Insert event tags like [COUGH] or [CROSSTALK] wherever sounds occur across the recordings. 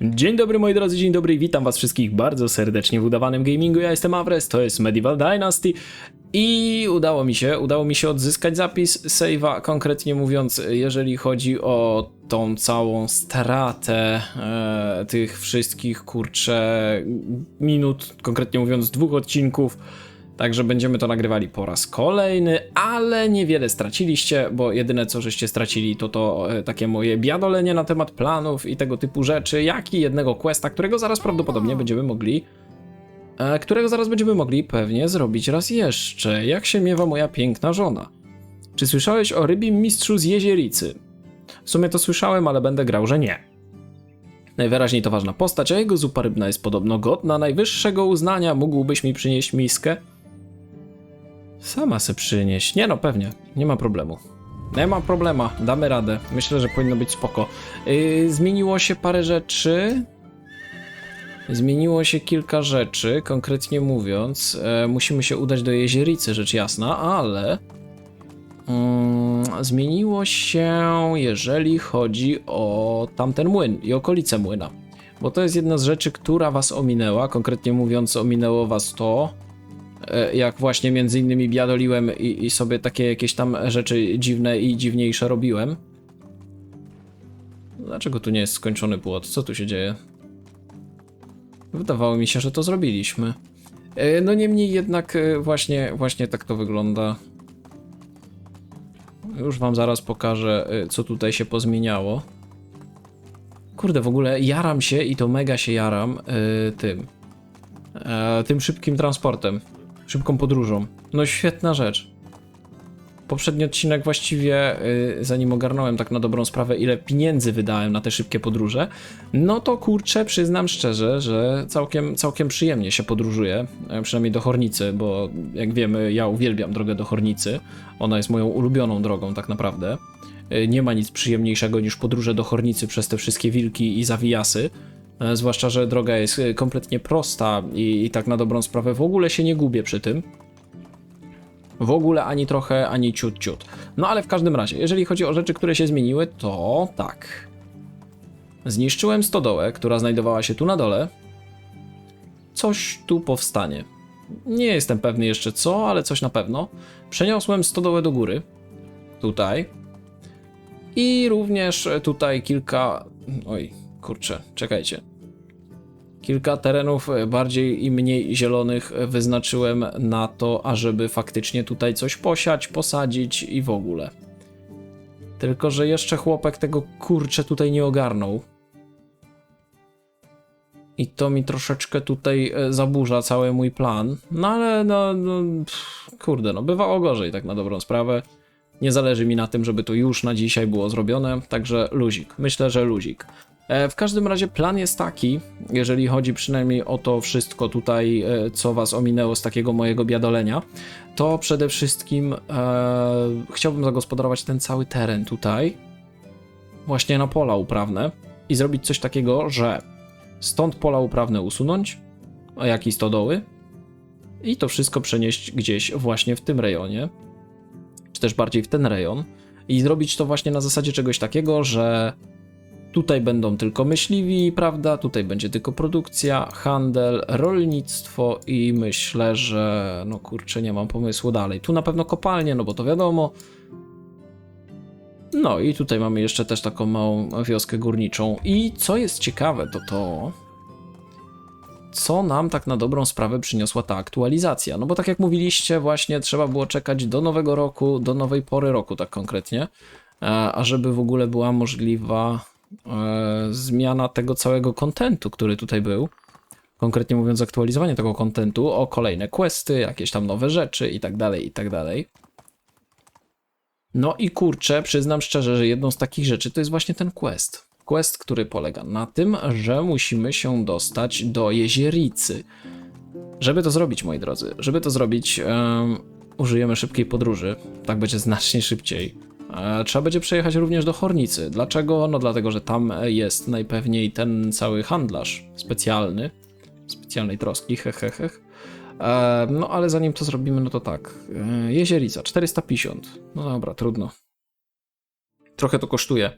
Dzień dobry moi drodzy, dzień dobry i witam was wszystkich bardzo serdecznie w udawanym gamingu. Ja jestem Avres, to jest Medieval Dynasty i udało mi się, udało mi się odzyskać zapis save'a, konkretnie mówiąc, jeżeli chodzi o tą całą stratę e, tych wszystkich, kurczę, minut, konkretnie mówiąc dwóch odcinków. Także będziemy to nagrywali po raz kolejny, ale niewiele straciliście, bo jedyne co żeście stracili to to e, takie moje biadolenie na temat planów i tego typu rzeczy, jak i jednego questa, którego zaraz prawdopodobnie będziemy mogli e, którego zaraz będziemy mogli pewnie zrobić raz jeszcze. Jak się miewa moja piękna żona? Czy słyszałeś o rybim mistrzu z jeziericy? W sumie to słyszałem, ale będę grał, że nie. Najwyraźniej to ważna postać, a jego zupa rybna jest podobno godna najwyższego uznania. Mógłbyś mi przynieść miskę? Sama se przynieść. Nie no, pewnie. Nie ma problemu. Nie ma problema. Damy radę. Myślę, że powinno być spoko. Yy, zmieniło się parę rzeczy. Zmieniło się kilka rzeczy, konkretnie mówiąc, e, musimy się udać do jezioricy, rzecz jasna, ale mm, zmieniło się, jeżeli chodzi o tamten młyn i okolice młyna. Bo to jest jedna z rzeczy, która was ominęła, konkretnie mówiąc, ominęło was to, jak właśnie między innymi biadoliłem i, i sobie takie jakieś tam rzeczy dziwne i dziwniejsze robiłem. Dlaczego tu nie jest skończony płot? Co tu się dzieje? Wydawało mi się, że to zrobiliśmy. E, No niemniej jednak e, właśnie, właśnie tak to wygląda. Już wam zaraz pokażę, e, co tutaj się pozmieniało. Kurde, w ogóle jaram się i to mega się jaram e, tym. e, tym szybkim transportem. Szybką podróżą. No świetna rzecz. Poprzedni odcinek właściwie, y, zanim ogarnąłem tak na dobrą sprawę, ile pieniędzy wydałem na te szybkie podróże, no to kurczę, przyznam szczerze, że całkiem, całkiem przyjemnie się podróżuje, e, przynajmniej do Hornicy, bo jak wiemy, ja uwielbiam drogę do Hornicy. Ona jest moją ulubioną drogą tak naprawdę. Y, Nie ma nic przyjemniejszego niż podróże do Hornicy przez te wszystkie wilki i zawijasy. E, Zwłaszcza, że droga jest y, kompletnie prosta i, i tak na dobrą sprawę w ogóle się nie gubię przy tym. W ogóle ani trochę, ani ciut ciut. No ale w każdym razie, jeżeli chodzi o rzeczy, które się zmieniły, to tak. Zniszczyłem stodołę, która znajdowała się tu na dole. Coś tu powstanie. Nie jestem pewny jeszcze co, ale coś na pewno. Przeniosłem stodołę do góry. Tutaj. I również tutaj kilka... Oj, kurczę, czekajcie. Kilka terenów e, bardziej i mniej zielonych e, wyznaczyłem na to, ażeby faktycznie tutaj coś posiać, posadzić i w ogóle. Tylko, że jeszcze chłopek tego kurcze tutaj nie ogarnął. I to mi troszeczkę tutaj e, zaburza cały mój plan. No ale no, no pff, kurde, no bywało gorzej tak na dobrą sprawę. Nie zależy mi na tym, żeby to już na dzisiaj było zrobione, także luzik. Myślę, że luzik. E, W każdym razie plan jest taki, jeżeli chodzi przynajmniej o to wszystko tutaj, e, co was ominęło z takiego mojego biadolenia, to przede wszystkim e, chciałbym zagospodarować ten cały teren tutaj, właśnie na pola uprawne i zrobić coś takiego, że stąd pola uprawne usunąć, jak i stodoły, i to wszystko przenieść gdzieś właśnie w tym rejonie, czy też bardziej w ten rejon, i zrobić to właśnie na zasadzie czegoś takiego, że Tutaj będą tylko myśliwi, prawda? Tutaj będzie tylko produkcja, handel, rolnictwo i myślę, że no kurczę, nie mam pomysłu dalej. Tu na pewno kopalnie, no bo to wiadomo. No i tutaj mamy jeszcze też taką małą wioskę górniczą. I co jest ciekawe, to to, co nam tak na dobrą sprawę przyniosła ta aktualizacja. No bo tak jak mówiliście, właśnie trzeba było czekać do nowego roku, do nowej pory roku, tak konkretnie, e, ażeby w ogóle była możliwa zmiana tego całego kontentu, który tutaj był. Konkretnie mówiąc, aktualizowanie tego kontentu o kolejne questy, jakieś tam nowe rzeczy i tak dalej, i tak dalej. No i kurczę, przyznam szczerze, że jedną z takich rzeczy to jest właśnie ten quest. Quest, który polega na tym, że musimy się dostać do jezioricy. Żeby to zrobić, moi drodzy, żeby to zrobić, em, użyjemy szybkiej podróży. Tak będzie znacznie szybciej. E, Trzeba będzie przejechać również do Hornicy. Dlaczego? No dlatego, że tam jest najpewniej ten cały handlarz specjalny, specjalnej troski, hehehe. E, No ale zanim to zrobimy, no to tak. E, Jeziorica 450. No dobra, trudno. trochę to kosztuje.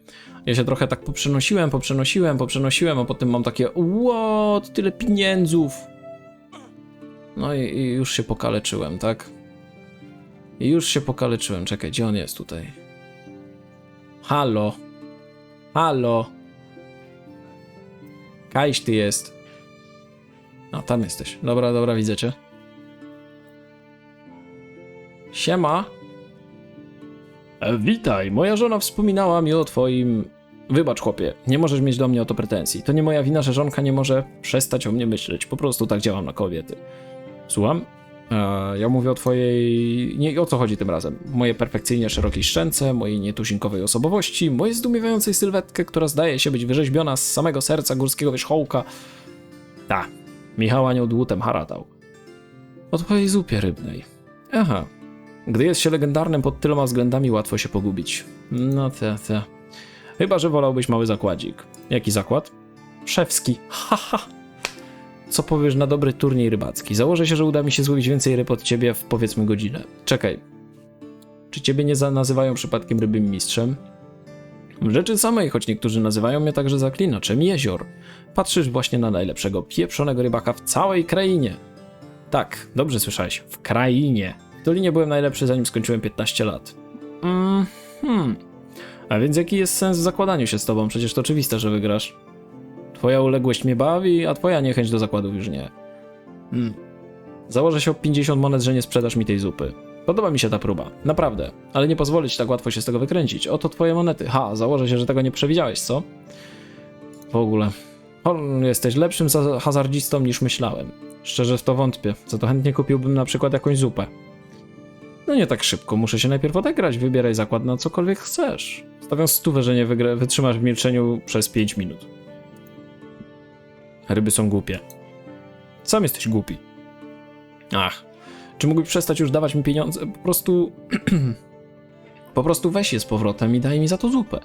Ja się trochę tak poprzenosiłem, poprzenosiłem, poprzenosiłem, a potem mam takie what, tyle pieniędzów. No i, i już się pokaleczyłem, tak? I już się pokaleczyłem. Czekaj, gdzie on jest tutaj? Halo? Halo? Kajś ty jest. A, tam jesteś. Dobra, dobra, widzę cię. Siema. E, witaj, moja żona wspominała mi o twoim... Wybacz chłopie, nie możesz mieć do mnie o to pretensji. To nie moja wina, że żonka nie może przestać o mnie myśleć. Po prostu tak działam na kobiety. Słucham? E, ja mówię o twojej... Nie, o co chodzi tym razem? Moje perfekcyjnie szerokiej szczęce, mojej nietuzinkowej osobowości, mojej zdumiewającej sylwetkę, która zdaje się być wyrzeźbiona z samego serca górskiego wierzchołka. Ta, Michał Anioł dłutem haratał. O twojej zupie rybnej. Aha. Gdy jest się legendarnym pod tyloma względami, łatwo się pogubić. No te, te. Chyba, że wolałbyś mały zakładzik. Jaki zakład? Szewski. Haha. Co powiesz na dobry turniej rybacki? Założę się, że uda mi się złowić więcej ryb od ciebie w powiedzmy godzinę. Czekaj. Czy ciebie nie nazywają przypadkiem rybym mistrzem? Rzeczy samej, choć niektórzy nazywają mnie także zaklinaczem jezior. Patrzysz właśnie na najlepszego pieprzonego rybaka w całej krainie. Tak, dobrze słyszałeś, w krainie. W Dolinie byłem najlepszy zanim skończyłem 15 lat. Mm, hmm. A więc jaki jest sens w zakładaniu się z tobą? Przecież to oczywiste, że wygrasz. Twoja uległość mnie bawi, a twoja niechęć do zakładów już nie. Hmm. Założę się o 50 monet, że nie sprzedasz mi tej zupy. Podoba mi się ta próba, naprawdę, ale nie pozwolę ci tak łatwo się z tego wykręcić. Oto twoje monety. Ha, założę się, że tego nie przewidziałeś, co? W ogóle. O, jesteś lepszym za- hazardzistą niż myślałem. Szczerze w to wątpię. Za to chętnie kupiłbym na przykład jakąś zupę. No nie tak szybko, muszę się najpierw odegrać, wybieraj zakład na cokolwiek chcesz. Stawiam stówę, że nie wytrzymasz w milczeniu przez 5 minut. Ryby są głupie. Sam jesteś głupi. Ach, czy mógłbyś przestać już dawać mi pieniądze? Po prostu... [CLEARS THROAT] po prostu weź je z powrotem i daj mi za to zupę.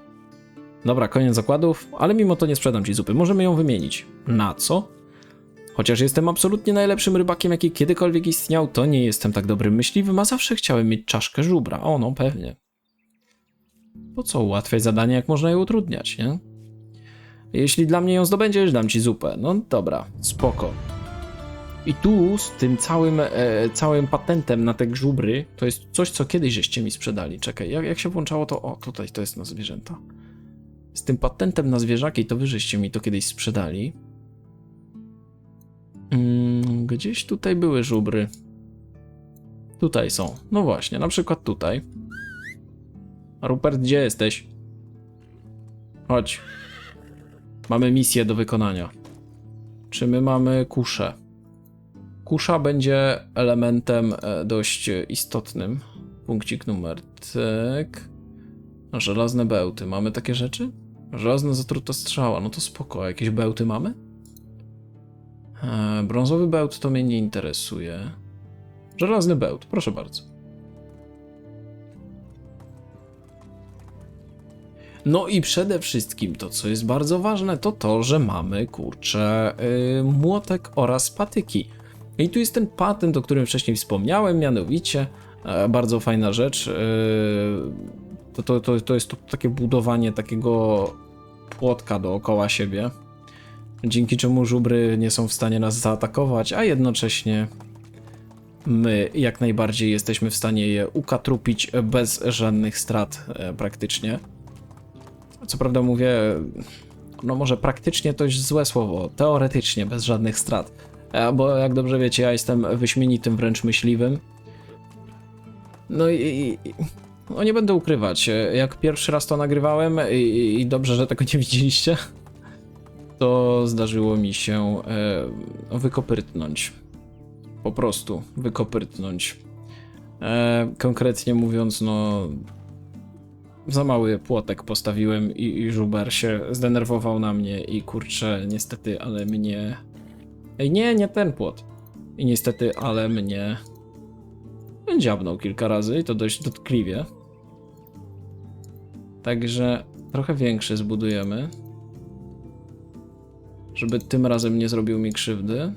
Dobra, koniec zakładów, ale mimo to nie sprzedam ci zupy. Możemy ją wymienić. Na co? Chociaż jestem absolutnie najlepszym rybakiem, jaki kiedykolwiek istniał, to nie jestem tak dobrym myśliwym, a zawsze chciałem mieć czaszkę żubra. O, no pewnie. Po co ułatwiać zadanie, jak można je utrudniać, nie? Jeśli dla mnie ją zdobędziesz, dam ci zupę. No dobra, spoko. I tu z tym całym, e, całym patentem na te żubry, to jest coś, co kiedyś żeście mi sprzedali. Czekaj, jak, jak się włączało to... O, tutaj to jest na zwierzęta. Z tym patentem na zwierzaki, to wy żeście mi to kiedyś sprzedali. Mm, gdzieś tutaj były żubry. Tutaj są. No właśnie, na przykład tutaj. Rupert, gdzie jesteś? Chodź. Mamy misję do wykonania. Czy my mamy kuszę? Kusza będzie elementem e, dość istotnym. Punkcik numer tak. Żelazne bełty. Mamy takie rzeczy? Żelazna zatruta strzała. No to spoko. Jakieś bełty mamy? E, brązowy bełt to mnie nie interesuje. Żelazny bełt, proszę bardzo. No i przede wszystkim to, co jest bardzo ważne, to to, że mamy kurczę yy, młotek oraz patyki. I tu jest ten patent, o którym wcześniej wspomniałem, mianowicie e, bardzo fajna rzecz. e, to, to, to, to jest to takie budowanie takiego płotka dookoła siebie, dzięki czemu żubry nie są w stanie nas zaatakować, a jednocześnie my jak najbardziej jesteśmy w stanie je ukatrupić bez żadnych strat e, praktycznie. Co prawda mówię, no może praktycznie to jest złe słowo, teoretycznie bez żadnych strat. E, Bo jak dobrze wiecie, ja jestem wyśmienitym wręcz myśliwym. No i, i, no nie będę ukrywać, e, jak pierwszy raz to nagrywałem i, i dobrze, że tego nie widzieliście, to zdarzyło mi się e, wykopyrtnąć. Po prostu wykopyrtnąć. E, konkretnie mówiąc, no za mały płotek postawiłem i, i żuber się zdenerwował na mnie i kurczę, niestety, ale mnie... Ej, nie, nie ten płot. I niestety, ale mnie... dziabnął kilka razy i to dość dotkliwie. Także trochę większy zbudujemy. Żeby tym razem nie zrobił mi krzywdy.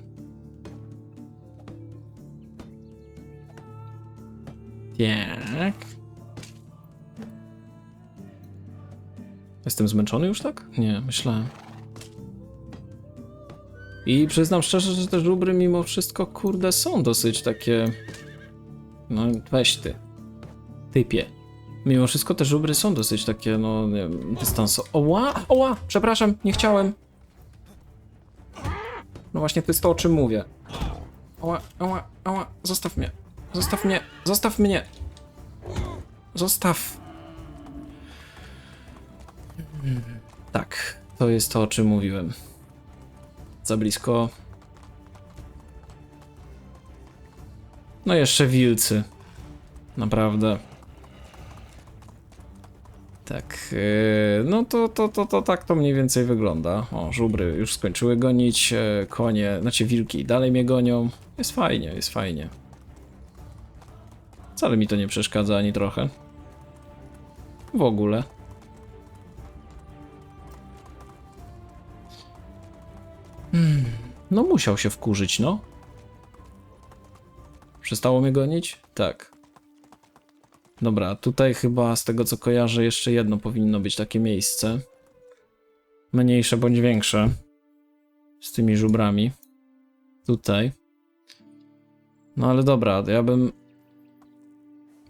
Tak. Jestem zmęczony już tak? Nie, myślałem. I przyznam szczerze, że te żubry mimo wszystko, kurde, są dosyć takie... No, weź ty. Typie. Mimo wszystko te żubry są dosyć takie, no, nie wiem, dystanso... Oła, oła, przepraszam, nie chciałem. No właśnie, to jest to, o czym mówię. Oła, oła, oła, zostaw mnie. Zostaw mnie, zostaw mnie. Zostaw. Tak, to jest to, o czym mówiłem. Za blisko. No jeszcze wilcy. Naprawdę. Tak, yy, no to, to, to, to tak to mniej więcej wygląda. O, żubry już skończyły gonić, e, konie, znaczy wilki dalej mnie gonią. Jest fajnie, jest fajnie. Wcale mi to nie przeszkadza ani trochę. W ogóle. No musiał się wkurzyć, no. Przestało mnie gonić? Tak. Dobra, tutaj chyba z tego co kojarzę jeszcze jedno powinno być takie miejsce. Mniejsze bądź większe. Z tymi żubrami. Tutaj. No ale dobra, ja bym...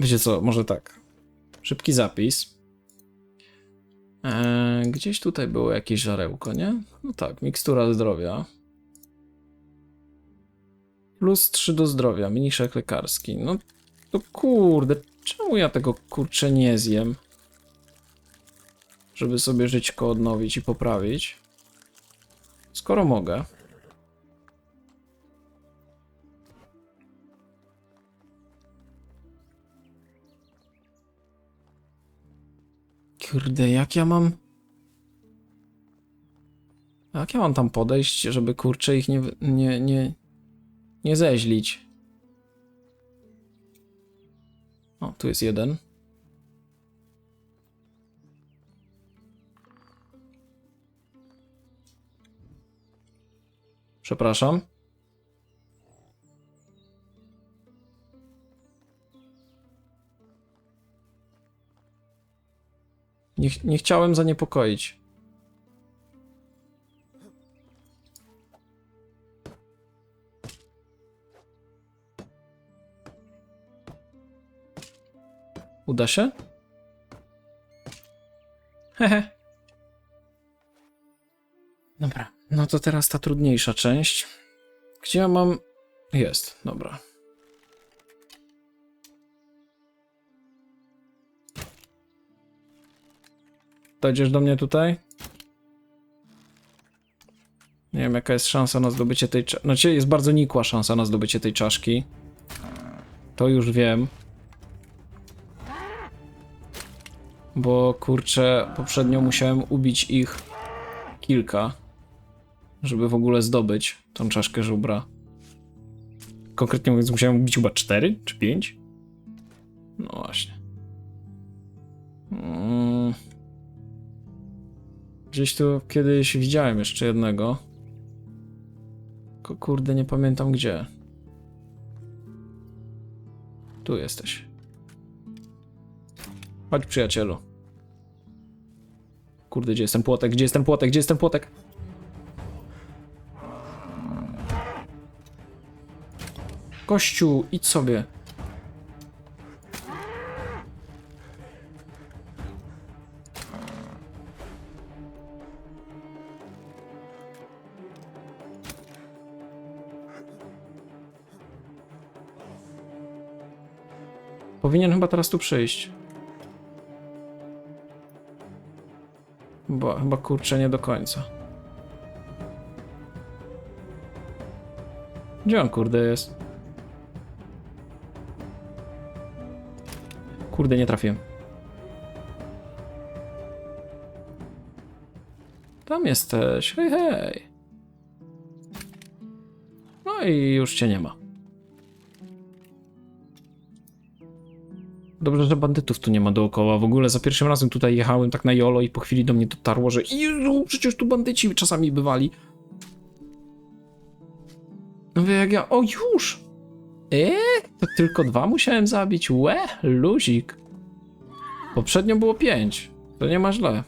Wiecie co, może tak. Szybki zapis. Eee, gdzieś tutaj było jakieś żarełko, nie? No tak, mikstura zdrowia. Plus 3 do zdrowia, mniszek lekarski. No to kurde, czemu ja tego kurczę nie zjem? Żeby sobie żyćko odnowić i poprawić. Skoro mogę. Kurde, jak ja mam... Jak ja mam tam podejść, żeby kurczę ich nie, nie, nie, nie zeźlić? O, tu jest jeden. Przepraszam. Nie, nie chciałem zaniepokoić. Uda się? Hehe. Dobra, no to teraz ta trudniejsza część. Gdzie ja mam... Jest, dobra. Dojdziesz do mnie tutaj? Nie wiem, jaka jest szansa na zdobycie tej czaszki. Znaczy, jest bardzo nikła szansa na zdobycie tej czaszki. To już wiem. Bo kurczę, poprzednio musiałem ubić ich kilka, żeby w ogóle zdobyć tą czaszkę żubra. Konkretnie mówiąc, musiałem ubić chyba 4 czy 5? No właśnie. Mm. Gdzieś tu kiedyś widziałem jeszcze jednego. Tylko kurde, nie pamiętam gdzie. Tu jesteś. Chodź, przyjacielu. Kurde, gdzie jest ten płotek? Gdzie jest ten płotek? Gdzie jest ten płotek? Kościół, idź sobie. Powinien chyba teraz tu przyjść. Bo chyba kurczę nie do końca. Gdzie on kurde jest? Kurde nie trafiłem. Tam jesteś. Hej, hej. No i już cię nie ma. Dobrze, że bandytów tu nie ma dookoła. W ogóle za pierwszym razem tutaj jechałem tak na jolo i po chwili do mnie dotarło, że Jezu, przecież tu bandyci czasami bywali. No wie jak ja... O, już! Eee, to tylko dwa musiałem zabić. Łe, luzik. Poprzednio było pięć. To nie ma źle.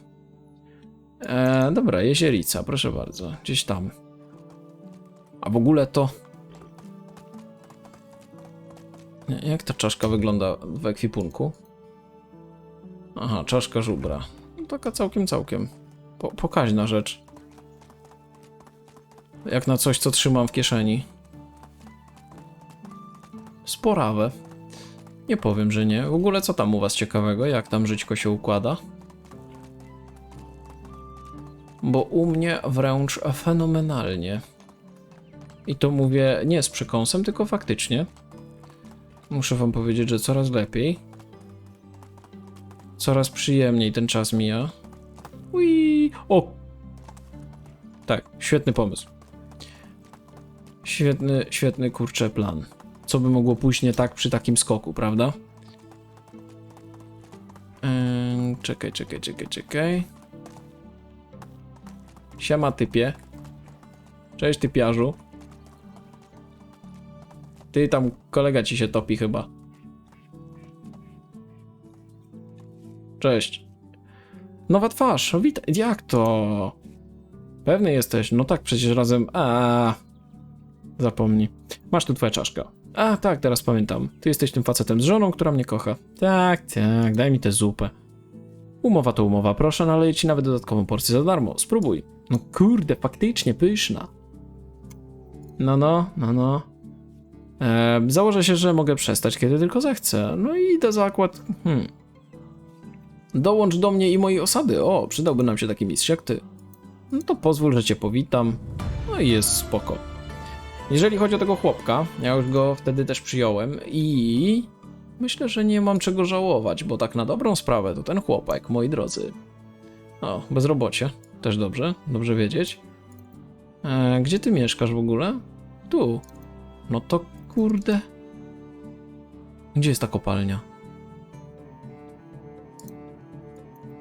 E, dobra, jeziorica, proszę bardzo. Gdzieś tam. A w ogóle to... Jak ta czaszka wygląda w ekwipunku? Aha, czaszka żubra. No, taka całkiem, całkiem. Po, pokaźna rzecz. Jak na coś, co trzymam w kieszeni. Sporawe. Nie powiem, że nie. W ogóle co tam u was ciekawego? Jak tam żyćko się układa? Bo u mnie wręcz fenomenalnie. I to mówię nie z przekąsem, tylko faktycznie. Muszę wam powiedzieć, że coraz lepiej. Coraz przyjemniej ten czas mija. Ui. O! Tak, świetny pomysł. Świetny, świetny kurczę plan. Co by mogło pójść nie tak przy takim skoku, prawda? Czekaj, czekaj, czekaj, czekaj. Siema typie. Cześć typiarzu. Ty tam kolega ci się topi chyba. Cześć. Nowa twarz, witaj. Jak to? Pewny jesteś? No tak, przecież razem. A. Zapomnij. Masz tu twoja czaszka. A, tak, teraz pamiętam. Ty jesteś tym facetem z żoną, która mnie kocha. Tak, tak, daj mi tę zupę. Umowa to umowa, proszę, naleję ci nawet dodatkową porcję za darmo. Spróbuj. No kurde, faktycznie pyszna. No, no, no, no. E, założę się, że mogę przestać, kiedy tylko zechcę. No i idę zakład. Hmm. Dołącz do mnie i mojej osady. O, przydałby nam się taki mistrz jak ty. No to pozwól, że cię powitam. No i jest spoko. Jeżeli chodzi o tego chłopka, ja już go wtedy też przyjąłem i myślę, że nie mam czego żałować, bo tak na dobrą sprawę to ten chłopak, moi drodzy. O, bezrobocie. Też dobrze, dobrze wiedzieć. E, gdzie ty mieszkasz w ogóle? Tu. No to kurde. Gdzie jest ta kopalnia?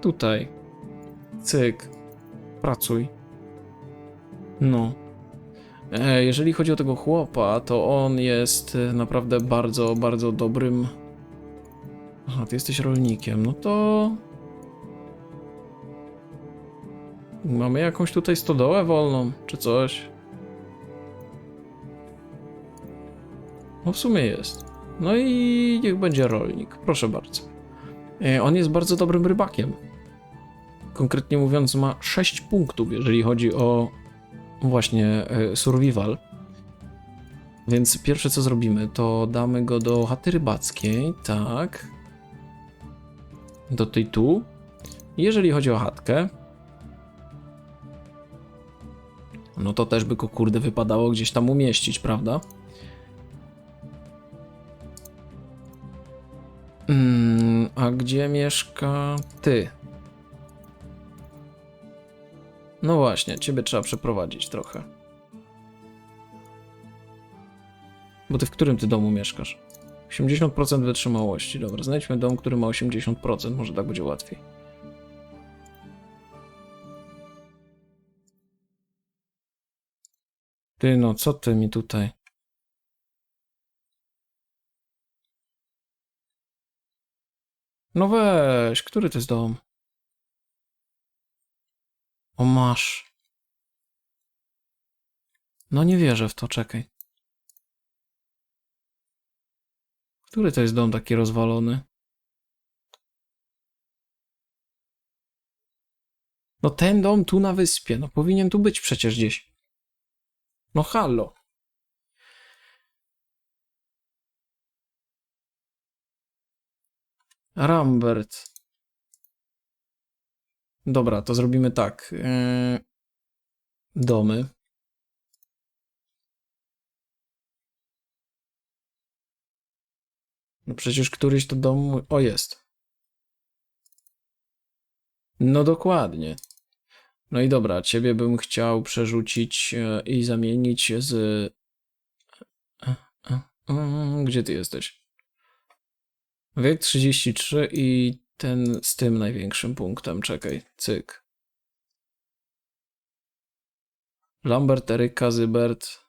Tutaj. Cyk. Pracuj. No. E, jeżeli chodzi o tego chłopa, to on jest e, naprawdę bardzo, bardzo dobrym. Aha, ty jesteś rolnikiem. No to. Mamy jakąś tutaj stodołę wolną, czy coś? No w sumie jest. No i niech będzie rolnik, proszę bardzo. E, On jest bardzo dobrym rybakiem. Konkretnie mówiąc, ma 6 punktów, jeżeli chodzi o właśnie e, survival. Więc pierwsze co zrobimy, to damy go do chaty rybackiej, tak. Do tej tu. Jeżeli chodzi o chatkę, no to też by go kurde wypadało gdzieś tam umieścić, prawda? A gdzie mieszka ty? No właśnie, ciebie trzeba przeprowadzić trochę. Bo ty w którym ty domu mieszkasz? 80% wytrzymałości. Dobra, znajdźmy dom, który ma 80%, może tak będzie łatwiej. Ty no, co ty mi tutaj? No weź, który to jest dom? O masz. No nie wierzę w to, czekaj. Który to jest dom taki rozwalony? No ten dom tu na wyspie, no powinien tu być przecież gdzieś. No halo. Rambert. Dobra, to zrobimy tak. Yy, domy. No przecież któryś to dom. O, jest. No dokładnie. No i dobra, ciebie bym chciał przerzucić e, i zamienić z. Gdzie ty jesteś? Wiek 33 i ten z tym największym punktem. Czekaj, cyk. Lambert, Eryka, Zybert.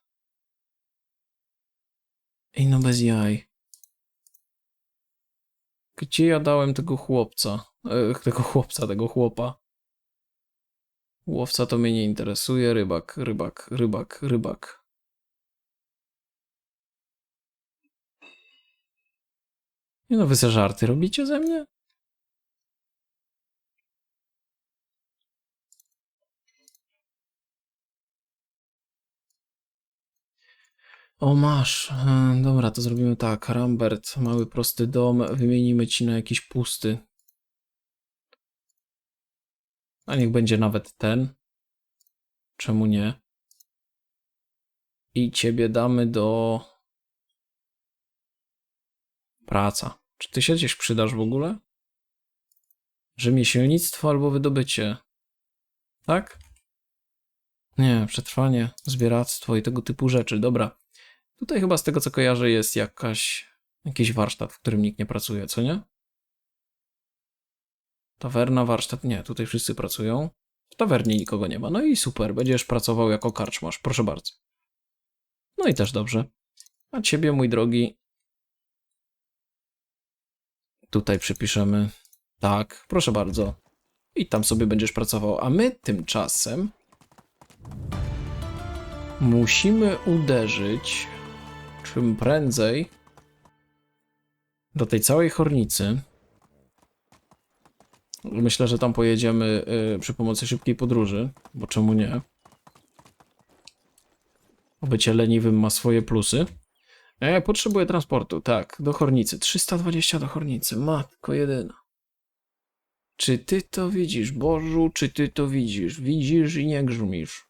Ej, no bez jaj. Gdzie ja dałem tego chłopca? Tego chłopca, tego chłopa. Łowca to mnie nie interesuje. Rybak, rybak, rybak, rybak. Nie no, wy se żarty robicie ze mnie? O, masz. E, Dobra, to zrobimy tak. Rambert, mały prosty dom. Wymienimy ci na jakiś pusty. A niech będzie nawet ten. Czemu nie? I ciebie damy do. Praca. Czy ty się gdzieś przydasz w ogóle? Rzemieślnictwo albo wydobycie. Tak? Nie, przetrwanie, zbieractwo i tego typu rzeczy. Dobra. Tutaj chyba z tego co kojarzę jest jakaś, jakiś warsztat, w którym nikt nie pracuje, co nie? Tawerna, warsztat, nie, tutaj wszyscy pracują. W tawernie nikogo nie ma. No i super, będziesz pracował jako karczmasz, proszę bardzo. No i też dobrze. A ciebie, mój drogi, tutaj przypiszemy. Tak, proszę bardzo. I tam sobie będziesz pracował. A my tymczasem musimy uderzyć czym prędzej do tej całej hornicy. Myślę, że tam pojedziemy y, przy pomocy szybkiej podróży, bo czemu nie? Bycie leniwym ma swoje plusy. E, potrzebuję transportu, tak, do Hornicy. 320 do Hornicy, matko jedyna. Czy ty to widzisz, Bożu, czy ty to widzisz? Widzisz i nie grzmisz.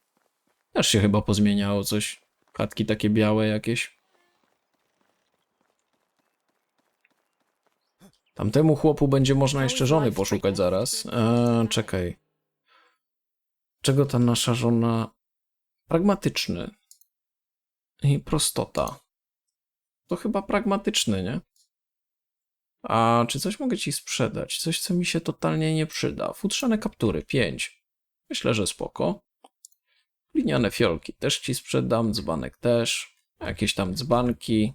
Też się chyba pozmieniało coś. Chatki takie białe jakieś. Tamtemu chłopu będzie można jeszcze żony poszukać zaraz. E, czekaj. Czego ta nasza żona... Pragmatyczny. I prostota. To chyba pragmatyczny, nie? A czy coś mogę ci sprzedać? Coś, co mi się totalnie nie przyda. Futrzane kaptury, 5. Myślę, że spoko. Liniane fiolki też ci sprzedam, dzbanek też. Jakieś tam dzbanki.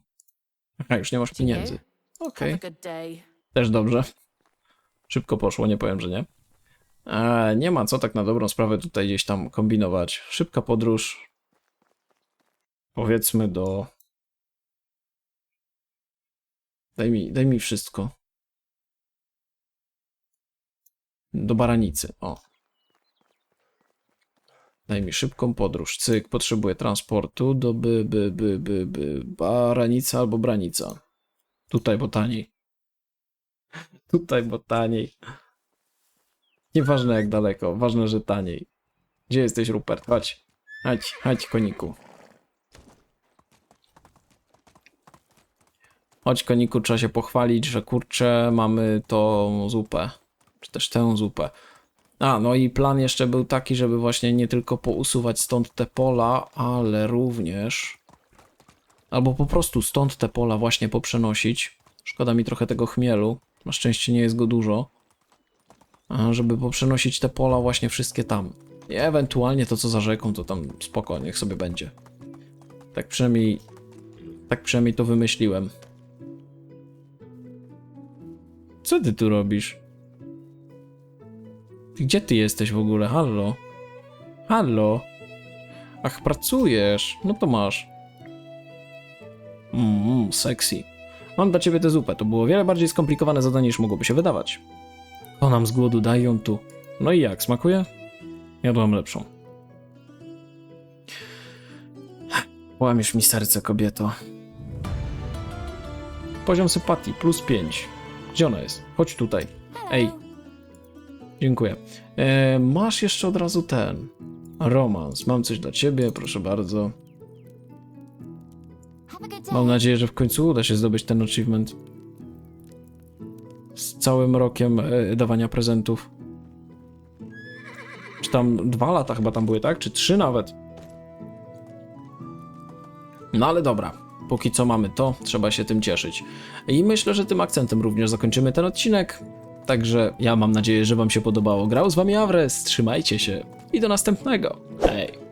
A, już nie masz pieniędzy. Okej, day. też dobrze. Szybko poszło, nie powiem, że nie. E, nie ma co tak na dobrą sprawę tutaj gdzieś tam kombinować. Szybka podróż. Powiedzmy do Daj mi, daj mi wszystko. Do baranicy, o. Daj mi szybką podróż. Cyk, potrzebuję transportu do by, by, by, by, by. Baranica albo branica. Tutaj, bo taniej. [LAUGHS] Tutaj, bo taniej. Nieważne jak daleko, ważne, że taniej. Gdzie jesteś, Rupert? Chodź. Chodź, chodź, koniku. Chodź, koniku, trzeba się pochwalić, że kurczę, mamy tą zupę. Czy też tę zupę. A, no i plan jeszcze był taki, żeby właśnie nie tylko pousuwać stąd te pola, ale również. Albo po prostu stąd te pola właśnie poprzenosić. Szkoda mi trochę tego chmielu. Na szczęście nie jest go dużo. A, żeby poprzenosić te pola właśnie wszystkie tam. I ewentualnie to co za rzeką, to tam spoko, niech sobie będzie. Tak przynajmniej. Tak przynajmniej to wymyśliłem. Co ty tu robisz? Gdzie ty jesteś w ogóle? Hallo? Hallo? Ach, pracujesz. No to masz. Mmm, sexy. Mam dla ciebie tę zupę. To było wiele bardziej skomplikowane zadanie niż mogłoby się wydawać. O nam z głodu dają tu. No i jak, smakuje? Jadłam lepszą. Łamiesz mi serce, kobieto. Poziom sympatii plus 5. Gdzie ona jest? Chodź tutaj. Ej. Dziękuję. E, masz jeszcze od razu ten. Romans. Mam coś dla ciebie, proszę bardzo. Mam nadzieję, że w końcu uda się zdobyć ten achievement. Z całym rokiem e, dawania prezentów. Czy tam dwa lata chyba tam były, tak? Czy trzy nawet? No ale dobra. Póki co mamy to, trzeba się tym cieszyć. I myślę, że tym akcentem również zakończymy ten odcinek. Także ja mam nadzieję, że Wam się podobało. Grał z Wami Awres, trzymajcie się i do następnego. Hej!